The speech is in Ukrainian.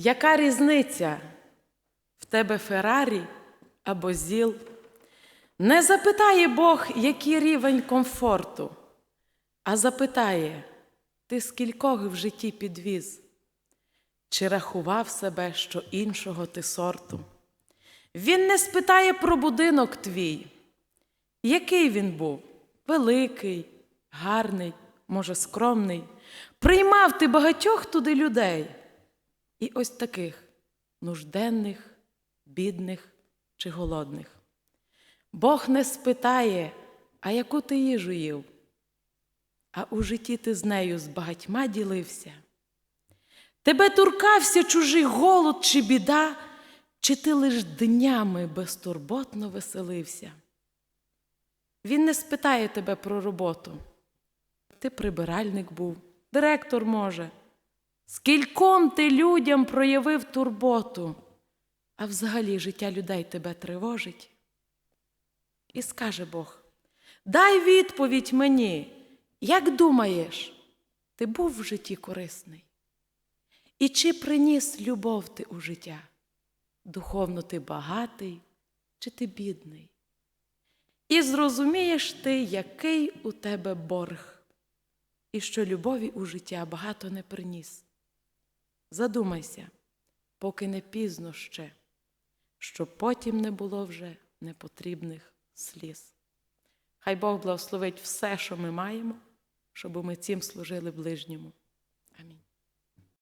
Яка різниця в тебе Феррарі або ЗІЛ? Не запитає Бог, який рівень комфорту, а запитає, ти скількох в житті підвіз? Чи рахував себе, що іншого ти сорту? Він не спитає про будинок твій. Який він був? Великий, гарний, може, скромний. Приймав ти багатьох туди людей. І ось таких нужденних, бідних чи голодних. Бог не спитає, а яку ти їжу їв, а у житті ти з нею з багатьма ділився. Тебе туркався чужий голод чи біда, чи ти лиш днями безтурботно веселився. Він не спитає тебе про роботу. Ти прибиральник був, директор може. Скільком ти людям проявив турботу, а взагалі життя людей тебе тривожить. І скаже Бог: дай відповідь мені, як думаєш, ти був в житті корисний? І чи приніс любов ти у життя? Духовно ти багатий, чи ти бідний? І зрозумієш ти, який у тебе борг, і що любові у життя багато не приніс. Задумайся, поки не пізно ще, щоб потім не було вже непотрібних сліз. Хай Бог благословить все, що ми маємо, щоб ми цим служили ближньому.